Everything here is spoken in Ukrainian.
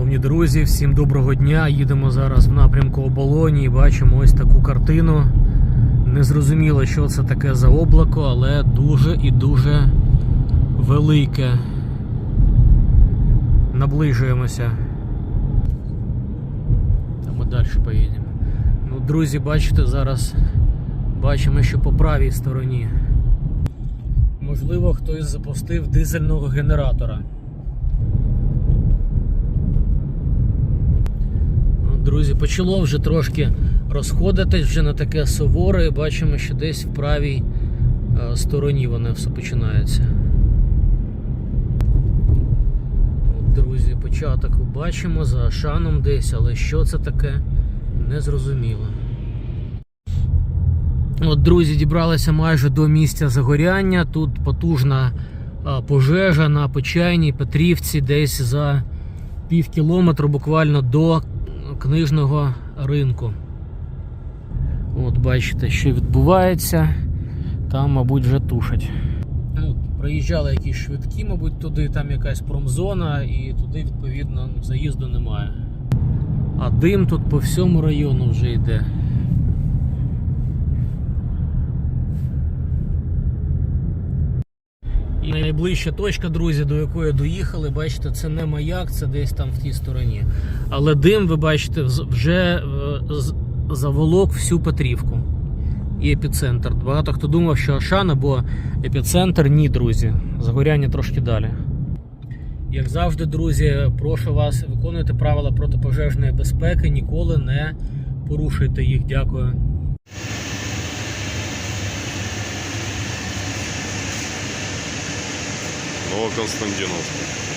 Шановні друзі, всім доброго дня. Їдемо зараз в напрямку оболоні і бачимо ось таку картину. Не зрозуміло, що це таке за облако, але дуже і дуже велике. Наближуємося. Та ми далі поїдемо. Ну, друзі, бачите, зараз бачимо, що по правій стороні. Можливо, хтось запустив дизельного генератора. От, Друзі, почало вже трошки розходитись вже на таке суворе. і Бачимо, що десь в правій е, стороні воно все починається. Друзі, початок бачимо за Ашаном десь, але що це таке, не зрозуміло. От, друзі, дібралися майже до місця загоряння. Тут потужна пожежа на Почайній Петрівці, десь за пів кілометру буквально до книжного ринку. От бачите, що відбувається. Там, мабуть, вже тушать. Ну, Приїжджали якісь швидкі, мабуть, туди, там якась промзона, і туди, відповідно, заїзду немає. А дим тут по всьому району вже йде. І найближча точка, друзі, до якої доїхали, бачите, це не маяк, це десь там в тій стороні. Але дим, ви бачите, вже е, заволок всю Петрівку і епіцентр. Багато хто думав, що Ашан або епіцентр ні, друзі. Загоряння трошки далі. Як завжди, друзі, прошу вас виконуйте правила протипожежної безпеки, ніколи не порушуйте їх. Дякую. Новоконстантиновка.